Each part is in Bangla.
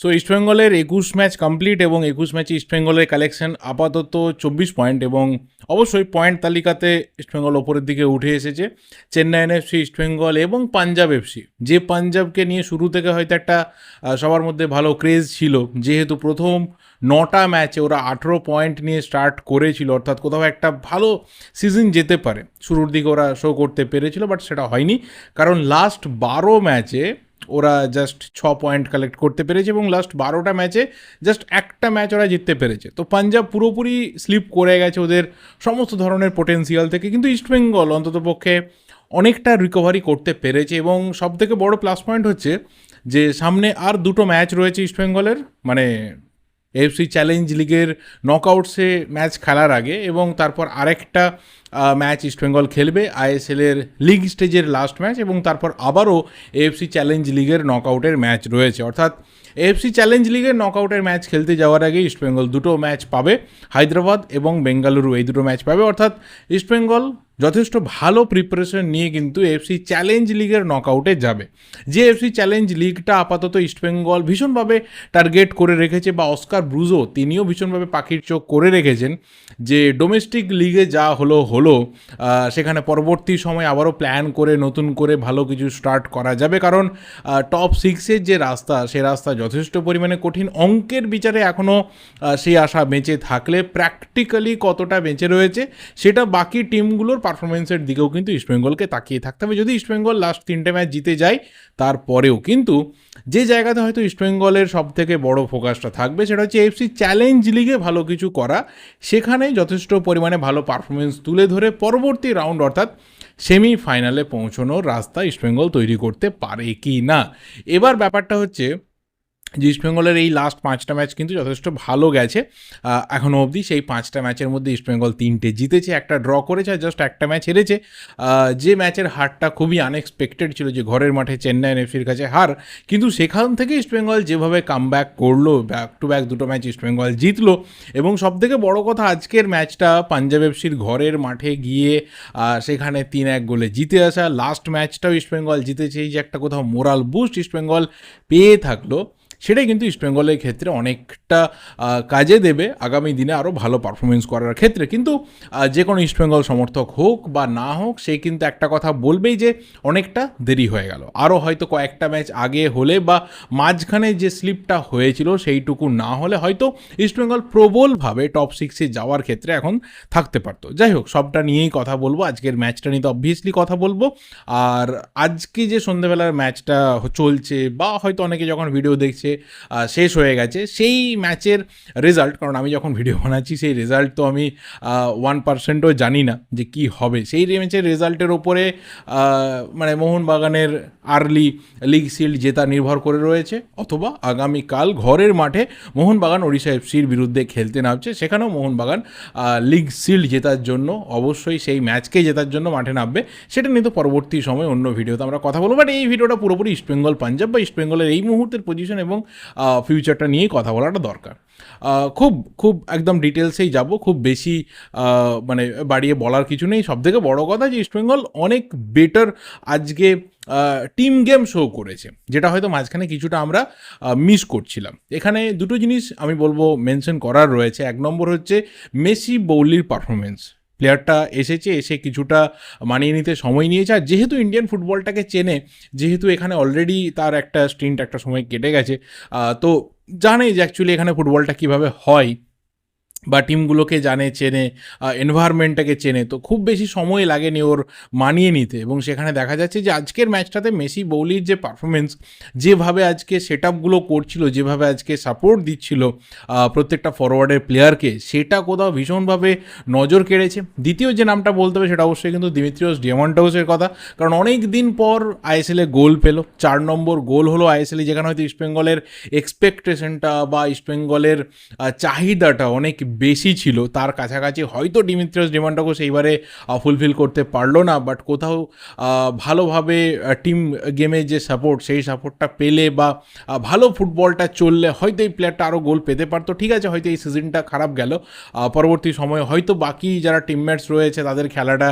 সো ইস্টবেঙ্গলের একুশ ম্যাচ কমপ্লিট এবং একুশ ম্যাচে ইস্টবেঙ্গলের কালেকশন আপাতত চব্বিশ পয়েন্ট এবং অবশ্যই পয়েন্ট তালিকাতে ইস্টবেঙ্গল ওপরের দিকে উঠে এসেছে। চেন্নাই এনএফসি ইস্টবেঙ্গল এবং পাঞ্জাব এফসি যে পাঞ্জাবকে নিয়ে শুরু থেকে হয়তো একটা সবার মধ্যে ভালো ক্রেজ ছিল, যেহেতু প্রথম নটা ম্যাচে ওরা আঠেরো পয়েন্ট নিয়ে স্টার্ট করেছিল, অর্থাৎ কোথাও একটা ভালো সিজন যেতে পারে। শুরুর দিকে ওরা শো করতে পেরেছিল বাট সেটা হয়নি। কারণ লাস্ট বারো ম্যাচে ওরা জাস্ট ছ পয়েন্ট কালেক্ট করতে পেরেছে এবং লাস্ট বারোটা ম্যাচে জাস্ট একটা ম্যাচ ওরা জিততে পেরেছে। তো পাঞ্জাব পুরোপুরি স্লিপ করে গেছে ওদের সমস্ত ধরনের পোটেন্সিয়াল থেকে। কিন্তু ইস্টবেঙ্গল অন্তত পক্ষে অনেকটা রিকভারি করতে পেরেছে এবং সব থেকে বড় প্লাস পয়েন্ট হচ্ছে যে সামনে আর দুটো ম্যাচ রয়েছে ইস্টবেঙ্গলের মানে এফসি চ্যালেঞ্জ লিগের নকআউটসে ম্যাচ খেলার আগে এবং তারপর আরেকটা ম্যাচ ইস্টবেঙ্গল খেলবে আইএসএলের লিগ স্টেজের লাস্ট ম্যাচ এবং তারপর আবারও এএফসি চ্যালেঞ্জ লিগের নকআউটের ম্যাচ রয়েছে। অর্থাৎ এএফসি চ্যালেঞ্জ লিগের নকআউটের ম্যাচ খেলতে যাওয়ার আগে ইস্টবেঙ্গল দুটো ম্যাচ পাবে, হায়দ্রাবাদ এবং বেঙ্গালুরু এই দুটো ম্যাচ পাবে। অর্থাৎ ইস্টবেঙ্গল যথেষ্ট ভালো প্রিপারেশন নিয়ে কিন্তু এফসি চ্যালেঞ্জ লিগের নকআউটে যাবে। যে এফসি চ্যালেঞ্জ লিগটা আপাতত ইস্টবেঙ্গল ভীষণভাবে টার্গেট করে রেখেছে বা অস্কার ব্রুজো তিনিও ভীষণভাবে পাখির চোখ করে রেখেছেন যে ডোমেস্টিক লিগে যা হলো হলো সেখানে পরবর্তী সময় আবারও প্ল্যান করে, নতুন করে ভালো কিছু স্টার্ট করা যাবে। কারণ টপ সিক্সের যে রাস্তা, সে রাস্তা যথেষ্ট পরিমাণে কঠিন। অঙ্কের বিচারে এখনও সেই আশা বেঁচে থাকলে প্র্যাকটিক্যালি কতটা বেঁচে রয়েছে, সেটা বাকি টিমগুলোর পারফরমেন্সের দিকেও কিন্তু ইস্টবেঙ্গলকে তাকিয়ে থাকতে হবে। যদি ইস্টবেঙ্গল লাস্ট তিনটে ম্যাচ জিতে যায়, তারপরেও কিন্তু যে জায়গাতে হয়তো ইস্টবেঙ্গলের সব থেকে বড় ফোকাসটা থাকবে, সেটা হচ্ছে এফসি চ্যালেঞ্জ লিগে ভালো কিছু করা। সেখানে যথেষ্ট পরিমাণে ভালো পারফরমেন্স তুলে ধরে পরবর্তী রাউন্ড অর্থাৎ সেমি ফাইনালে পৌঁছানোর রাস্তা ইস্টবেঙ্গল তৈরি করতে পারে কি না? এবার ব্যাপারটা হচ্ছে যে ইস্টবেঙ্গলের এই লাস্ট পাঁচটা ম্যাচ কিন্তু যথেষ্ট ভালো গেছে। এখনও অবধি সেই পাঁচটা ম্যাচের মধ্যে ইস্টবেঙ্গল তিনটে জিতেছে, একটা ড্র করেছে আর জাস্ট একটা ম্যাচ হেরেছে। যে ম্যাচের হারটা খুবই আনএক্সপেক্টেড ছিল যে ঘরের মাঠে চেন্নাই এফসির কাছে হার, কিন্তু সেখান থেকে ইস্টবেঙ্গল যেভাবে কাম ব্যাক করল ব্যাক টু ব্যাক দুটো ম্যাচ ইস্টবেঙ্গল জিতলো, এবং সবথেকে বড় কথা আজকের ম্যাচটা পাঞ্জাব এফসির ঘরের মাঠে গিয়ে সেখানে তিন এক গোলে জিতে আসা লাস্ট ম্যাচটাও ইস্টবেঙ্গল জিতেছে, এই যে একটা কোথাও মোরাল বুস্ট ইস্টবেঙ্গল পেয়ে থাকল। সেটাই কিন্তু ইস্টবেঙ্গলের ক্ষেত্রে অনেকটা কাজে দেবে আগামী দিনে আরও ভালো পারফরমেন্স করার ক্ষেত্রে। কিন্তু যে কোনো ইস্টবেঙ্গল সমর্থক হোক বা না হোক, সে কিন্তু একটা কথা বলবেই যে অনেকটা দেরি হয়ে গেল। আরও হয়তো কয়েকটা ম্যাচ আগে হলে বা মাঝখানে যে স্লিপটা হয়েছিল সেইটুকু না হলে হয়তো ইস্টবেঙ্গল প্রবলভাবে টপ সিক্সে যাওয়ার ক্ষেত্রে এখন থাকতে পারতো। যাই হোক, সবটা নিয়েই কথা বলব। আজকের ম্যাচটা নিয়ে তো অবভিয়াসলি কথা বলব। আর আজকে যে সন্ধ্যেবেলার ম্যাচটা চলছে বা হয়তো অনেকে যখন ভিডিও দেখছে শেষ হয়ে গেছে। সেই ম্যাচের রেজাল্ট কারণ আমি যখন ভিডিও বানাচ্ছি, সেই রেজাল্ট তো আমি ওয়ান পার্সেন্টও জানি না যে কি হবে। সেই ম্যাচের রেজাল্টের ওপরে মানে মোহনবাগানের আর্লি লিগ শিল্ড জেতা নির্ভর করে রয়েছে, অথবা আগামীকাল ঘরের মাঠে মোহনবাগান ওড়িশা এফসির বিরুদ্ধে খেলতে নামছে। সেখানেও মোহনবাগান লিগ শিল্ড জেতার জন্য, অবশ্যই সেই ম্যাচকে জেতার জন্য মাঠে নামবে। সেটা নিয়ে তো পরবর্তী সময় অন্য ভিডিওতে আমরা কথা বলব। বাট এই ভিডিওটা পুরোপুরি ইস্টবেঙ্গল পাঞ্জাব বা ইস্টবেঙ্গলের এই মুহূর্তের পজিশন এবং ফিউচারটা নিয়েই কথা বলাটা দরকার। খুব খুব একদম ডিটেলসেই যাব, খুব বেশি মানে বাড়িয়ে বলার কিছু নেই। সব থেকে বড়ো কথা যে ইস্টবেঙ্গল অনেক বেটার আজকে টিম গেম শো করেছে, যেটা হয়তো মাঝখানে কিছুটা আমরা মিস করছিলাম। এখানে দুটো জিনিস আমি বলব মেনশন করার রয়েছে। এক নম্বর হচ্ছে মেসি বৌলির পারফরমেন্স প্লেয়ারটা এসেছে, এসে কিছুটা মানিয়ে নিতে সময় নিয়েছে। আর যেহেতু ইন্ডিয়ান ফুটবলটাকে চেনে, যেহেতু এখানে অলরেডি তার একটা স্ট্রিন্ট একটা সময় কেটে গেছে তো জানে যে অ্যাকচুয়ালি এখানে ফুটবলটা কীভাবে হয়। বা টিমগুলোকে জানে, চেনে এনভায়রনমেন্টটাকে চেনে, তো খুব বেশি সময় লাগেনি ওর মানিয়ে নিতে। এবং সেখানে দেখা যাচ্ছে যে আজকের ম্যাচটাতে মেসি বৌলির যে পারফরমেন্স যেভাবে আজকে সেট আপগুলো করছিল, যেভাবে আজকে সাপোর্ট দিচ্ছিল প্রত্যেকটা ফরওয়ার্ডের প্লেয়ারকে সেটা কোথাও ভীষণভাবে নজর কেড়েছে। দ্বিতীয় যে নামটা বলতে হবে, সেটা অবশ্যই কিন্তু দিমিত্রিওস ডিয়ামন্টাউসের কথা। কারণ অনেক দিন পর আইএসএলে গোল পেল। চার নম্বর গোল হলো আইএসএলে যেখানে হয়তো ইস্টবেঙ্গলের এক্সপেকটেশনটা বা ইস্টবেঙ্গলের চাহিদাটা অনেক বেশি ছিল, তার কাছাকাছি হয়তো ডিমিত্রিয়াস ডিমান্ডাকোস এইবারে ফুলফিল করতে পারল না বাট কোথাও ভালোভাবে টিম গেমে যে সাপোর্ট সেই সাপোর্টটা পেলে বা ভালো ফুটবলটা চললে হয়তো এই প্লেয়ারটা আরও গোল পেতে পারতো, ঠিক আছে, হয়তো এই সিজনটা খারাপ গেল পরবর্তী সময়ে হয়তো বাকি যারা টিমমেটস রয়েছে, তাদের খেলাটা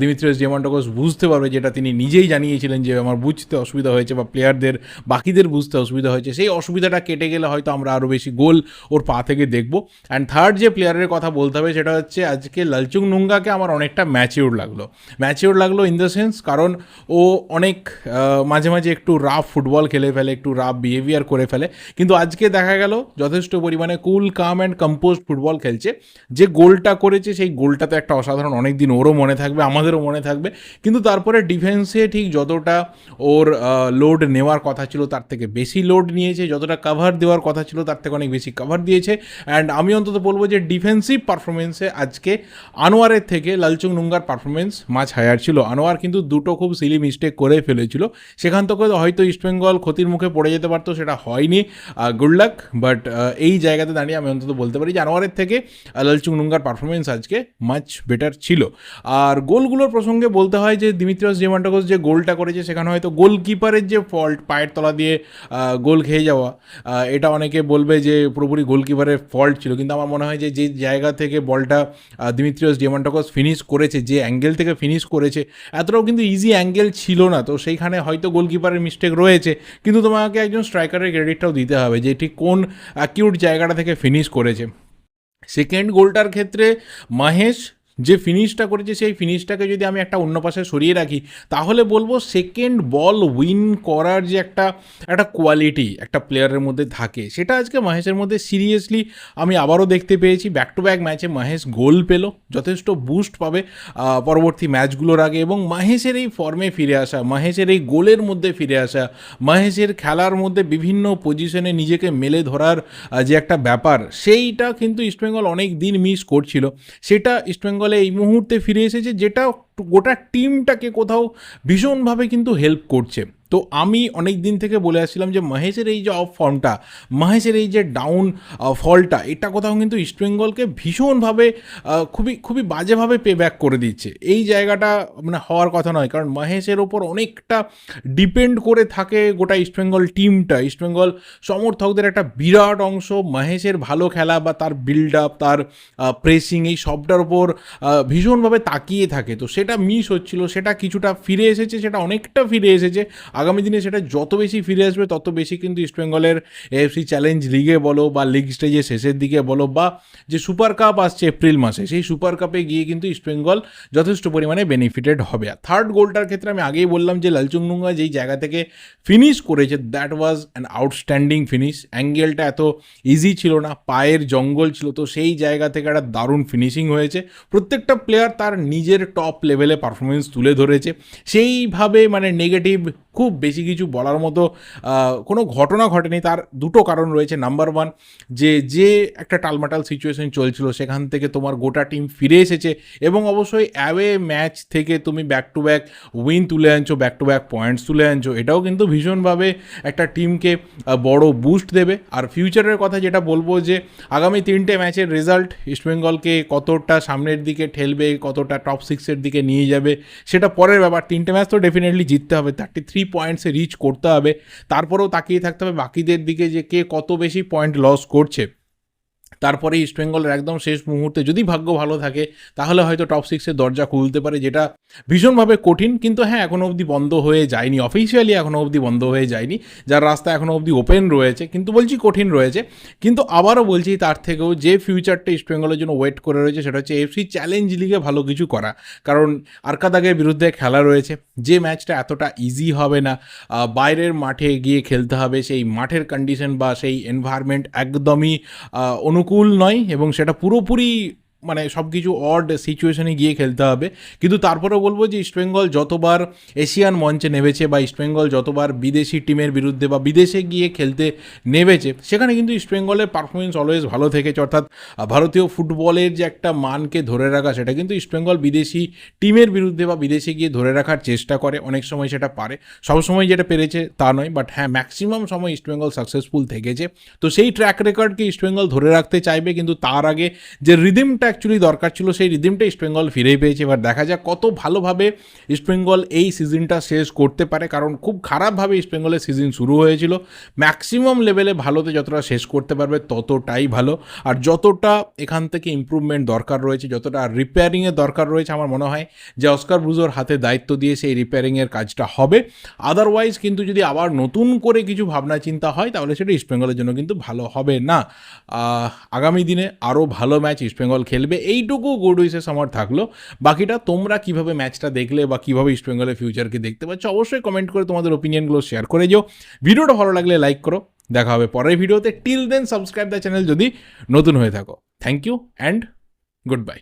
দিমিত্রিয়াস ডিমান্ডাকোস বুঝতে পারবে, যেটা তিনি নিজেই জানিয়েছিলেন যে আমার বুঝতে অসুবিধা হয়েছে বা প্লেয়ারদের বাকিদের বুঝতে অসুবিধা হয়েছে, সেই অসুবিধাটা কেটে গেলে হয়তো আমরা আরও বেশি গোল ওর পা থেকে দেখব অ্যান্ড থার্ড যে প্লেয়ারের কথা বলতে হবে সেটা হচ্ছে আজকে লালচুং নুঙ্গাকে আমার অনেকটা ম্যাচিওর লাগল। ম্যাচিওর লাগল ইন দ্য সেন্স কারণ ও অনেক মাঝে মাঝে একটু রাফ ফুটবল খেলে ফেলে, একটু রাফ বিহেভিয়ার করে ফেলে। কিন্তু আজকে দেখা গেল যথেষ্ট পরিমাণে cool calm and compose football খেলছে। যে গোলটা করেছে সেই গোলটা তো একটা অসাধারণ অনেক দিন ওরও মনে থাকবে, আমাদেরও মনে থাকবে। কিন্তু তারপরে ডিফেন্সে ঠিক যতটা ওর লোড নেওয়ার কথা ছিল তার থেকে বেশি লোড নিয়েছে, যতটা কাভার দেওয়ার কথা ছিল তার থেকে অনেক বেশি কাভার দিয়েছে। অ্যান্ড আমি অন্তত বলব যে ডিফেন্সিভ পারফরমেন্সে আজকে আনোয়ারের থেকে লালচুং নুঙ্গার পারফরমেন্স মাছ হায়ার ছিল। আনোয়ার কিন্তু দুটো খুব সিলি মিস্টেক করে ফেলেছিল। সেখান থেকে হয়তো ইস্টবেঙ্গল ক্ষতির মুখে পড়ে যেতে পারতো, সেটা হয়নি। গুড লাক বাট এই জায়গাতে দাঁড়িয়ে আমি অন্তত বলতে পারি যে আনোয়ারের থেকে লালচুং নুঙ্গার পারফরমেন্স আজকে মাছ বেটার ছিল। আর গোলগুলোর প্রসঙ্গে বলতে হয় যে দিমিত্রিয়াস জেমান্টাকোস যে গোলটা করেছে, সেখানে হয়তো গোলকিপারের যে ফল্ট পায়ের তলা দিয়ে গোল খেয়ে যাওয়া এটা অনেকে বলবে যে পুরোপুরি গোলকিপারের ফল্ট ছিল। কিন্তু আমার মনে হয় যে যে জায়গা থেকে বলটা দিমিত্রিয়াস ডিমান্টাকোস ফিনিশ করেছে, যে অ্যাঙ্গেল থেকে ফিনিশ করেছে, এতটাও কিন্তু ইজি অ্যাঙ্গেল ছিল না। তো সেইখানে হয়তো গোলকিপারের মিস্টেক রয়েছে, কিন্তু তোমাকে একজন স্ট্রাইকারের ক্রেডিটটাও দিতে হবে যে ঠিক কোন অ্যাকিউট জায়গাটা থেকে ফিনিশ করেছে। সেকেন্ড গোলটার ক্ষেত্রে মহেশ যে ফিনিশটা করেছে, সেই ফিনিশটাকে যদি আমি একটা অন্য পাশে সরিয়ে রাখি, তাহলে বলব সেকেন্ড বল উইন করার যে একটা একটা কোয়ালিটি একটা প্লেয়ারের মধ্যে থাকে, সেটা আজকে মহেশের মধ্যে সিরিয়াসলি আমি আবারও দেখতে পেয়েছি। ব্যাক টু ব্যাক ম্যাচে মহেশ গোল পেল, যথেষ্ট বুস্ট পাবে পরবর্তী ম্যাচগুলোর আগে এবং মহেশের এই ফর্মে ফিরে আসা, মহেশের এই গোলের মধ্যে ফিরে আসা, মহেশের খেলার মধ্যে বিভিন্ন পজিশনে নিজেকে মেলে ধরার যে একটা ব্যাপার, সেইটা কিন্তু ইস্টবেঙ্গল অনেক দিন মিস করছিল। সেটা ইস্টবেঙ্গলে এই মুহূর্তে ফিরে এসেছে যেটা গোটা টিমটাকে কোথাও ভীষণভাবে কিন্তু হেল্প করছে। তো আমি অনেক দিন থেকে বলে আসছিলাম যে মহেশের এই যে অফ ফর্মটা মহেশের এই যে ডাউন ফলটা এটা কোথাও কিন্তু ইস্টবেঙ্গলকে ভীষণভাবে খুবই খুবই বাজেভাবে পে ব্যাক করে দিচ্ছে। এই জায়গাটা মানে হওয়ার কথা নয়, কারণ মহেশের ওপর অনেকটা ডিপেন্ড করে থাকে গোটা ইস্টবেঙ্গল টিমটা ইস্টবেঙ্গল সমর্থকদের একটা বিরাট অংশ মহেশের ভালো খেলা বা তার বিল্ড আপ তার প্রেসিং এই সবটার ওপর ভীষণভাবে তাকিয়ে থাকে। তো সেটা মিস হচ্ছিল, সেটা কিছুটা ফিরে এসেছে, সেটা অনেকটা ফিরে এসেছে। আগামী দিনে সেটা যত বেশি ফিরে আসবে, তত বেশি কিন্তু ইস্টবেঙ্গলের এএফসি চ্যালেঞ্জ লিগে বলো বা লিগ স্টেজে শেষের দিকে বলো বা যে সুপার কাপ আসছে এপ্রিল মাসে, সেই সুপার কাপে গিয়ে কিন্তু ইস্টবেঙ্গল যথেষ্ট পরিমাণে বেনিফিটেড হবে। আর থার্ড গোলটার ক্ষেত্রে আমি আগেই বললাম যে লালচুংনুঙ্গা যেই জায়গা থেকে ফিনিশ করেছে that was an outstanding finish অ্যাঙ্গেলটা এত ইজি ছিল না, পায়ের জঙ্গল ছিল, তো সেই জায়গা থেকে একটা দারুণ ফিনিশিং হয়েছে। প্রত্যেকটা প্লেয়ার তার নিজের টপ লেভেলে পারফরমেন্স তুলে ধরেছে। সেইভাবে মানে নেগেটিভ খুব বেশি কিছু বলার মতো কোনো ঘটনা ঘটেনি। তার দুটো কারণ রয়েছে। নাম্বার ওয়ান যে যে একটা টালমাটাল সিচুয়েশন চলছিল, সেখান থেকে তোমার গোটা টিম ফিরে এসেছে এবং অবশ্যই অ্যাওয়ে ম্যাচ থেকে তুমি ব্যাক টু ব্যাক উইন তুলে আনছো ব্যাক টু ব্যাক পয়েন্টস তুলে আনছো। এটাও কিন্তু ভীষণভাবে একটা টিমকে বড় বুস্ট দেবে। আর ফিউচারের কথা যেটা বলব যে, আগামী তিনটে ম্যাচের রেজাল্ট ইস্টবেঙ্গলকে কতটা সামনের দিকে ঠেলবে, কতটা টপ সিক্সের দিকে নিয়ে যাবে, সেটা পরের ব্যাপার। তিনটে ম্যাচ তো ডেফিনেটলি জিততে হবে। থার্টি থ্রি পয়েন্টসে রিচ করতে হবে। তারপরেও তাকিয়ে থাকতে হবে বাকিদের দিকে যে কে কত বেশি পয়েন্ট লস করছে। তারপরে ইস্টবেঙ্গলের একদম শেষ মুহূর্তে যদি ভাগ্য ভালো থাকে তাহলে হয়তো টপ সিক্সের দরজা খুলতে পারে যেটা ভীষণভাবে কঠিন। কিন্তু হ্যাঁ এখনও অবধি বন্ধ হয়ে যায়নি। অফিসিয়ালি এখনও অবধি বন্ধ হয়ে যায়নি। যার রাস্তা এখনও অবধি ওপেন রয়েছে কিন্তু বলছি কঠিন রয়েছে। কিন্তু আবারও বলছি তার থেকেও যে ফিউচারটা ইস্টবেঙ্গলের জন্য ওয়েট করে রয়েছে সেটা হচ্ছে এফসি চ্যালেঞ্জ লিগে ভালো কিছু করা। কারণ আরকাদাগের বিরুদ্ধে খেলা রয়েছে। যে ম্যাচটা এতটা ইজি হবে না বাইরের মাঠে গিয়ে খেলতে হবে সেই মাঠের কন্ডিশন বা সেই এনভায়রনমেন্ট একদমই আহ, অনুকূল নয় এবং সেটা পুরোপুরি মানে সব কিছু অড সিচুয়েশনে গিয়ে খেলতে হবে। কিন্তু তারপরেও বলব যে ইস্টবেঙ্গল যতবার এশিয়ান মঞ্চে নেমেছে বা ইস্টবেঙ্গল যতবার বিদেশি টিমের বিরুদ্ধে বা বিদেশে গিয়ে খেলতে নেমেছে, সেখানে কিন্তু ইস্টবেঙ্গলের পারফরমেন্স অলওয়েজ ভালো থেকেছে। অর্থাৎ ভারতীয় ফুটবলের যে একটা মানকে ধরে রাখা, সেটা কিন্তু ইস্টবেঙ্গল বিদেশি টিমের বিরুদ্ধে বা বিদেশে গিয়ে ধরে রাখার চেষ্টা করে। অনেক সময় সেটা পারে। সবসময় যেটা পেরেছে তা নয় বাট হ্যাঁ ম্যাক্সিমাম সময় ইস্টবেঙ্গল সাকসেসফুল থেকেছে। তো সেই ট্র্যাক রেকর্ডকে ইস্টবেঙ্গল ধরে রাখতে চাইবে, কিন্তু তার আগে যে রিদিমটা অ্যাকচুয়ালি দরকার ছিল, সেই রিদিমটা ইস্টবেঙ্গল ফিরেই পেয়েছে। এবার দেখা যাক কত ভালোভাবে ইস্টবেঙ্গল এই সিজনটা শেষ করতে পারে, কারণ খুব খারাপভাবে ইস্টবেঙ্গলের সিজন শুরু হয়েছিল। ম্যাক্সিমাম লেভেলে ভালোতে যতটা শেষ করতে পারবে, ততটাই ভালো। আর যতটা এখান থেকে ইমপ্রুভমেন্ট দরকার রয়েছে, যতটা রিপেয়ারিংয়ের দরকার রয়েছে, আমার মনে হয় যে অস্কার ব্রুজোর হাতে দায়িত্ব দিয়ে সেই রিপেয়ারিংয়ের কাজটা হবে। আদারওয়াইজ কিন্তু যদি আবার নতুন করে কিছু ভাবনা চিন্তা হয়, তাহলে সেটা ইস্টবেঙ্গলের জন্য কিন্তু ভালো হবে না। আগামী দিনে আরও ভালো ম্যাচ ইস্টবেঙ্গল খেলবে, এইটুকু গুড উইসেস আমার থাকল। বাকিটা তোমরা কীভাবে ম্যাচটা দেখলে বা কীভাবে ইস্ট বেঙ্গলের ফিউচারকে দেখতে পাচ্ছ, অবশ্যই কমেন্ট করে তোমাদের ওপিনিয়নগুলো শেয়ার করে যাও ভিডিওটা ভালো লাগলে লাইক করো। দেখা হবে পরের ভিডিওতে। Till then subscribe the channel যদি নতুন হয়ে থাকো। Thank you and good bye